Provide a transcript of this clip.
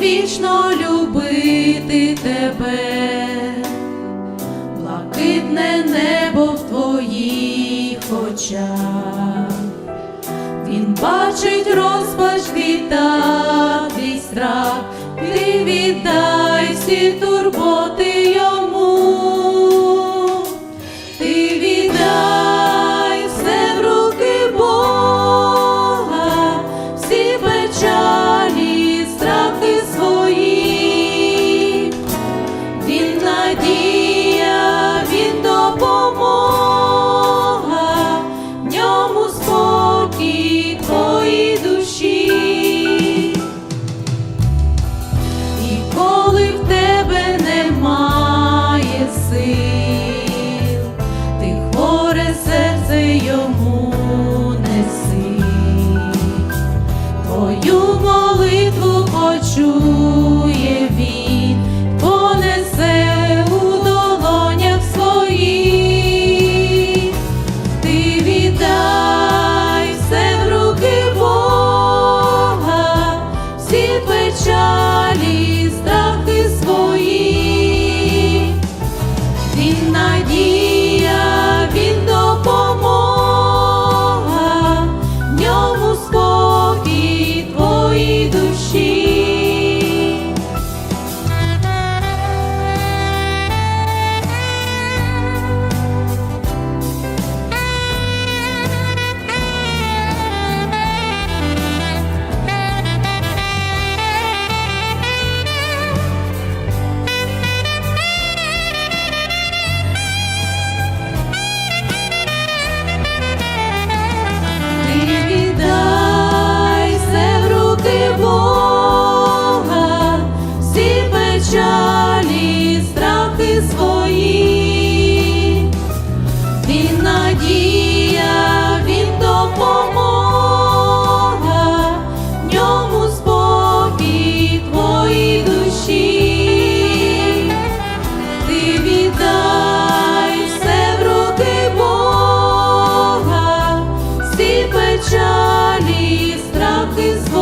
вічно любити тебе, блакитне небо в твоїх очах, він бачить. is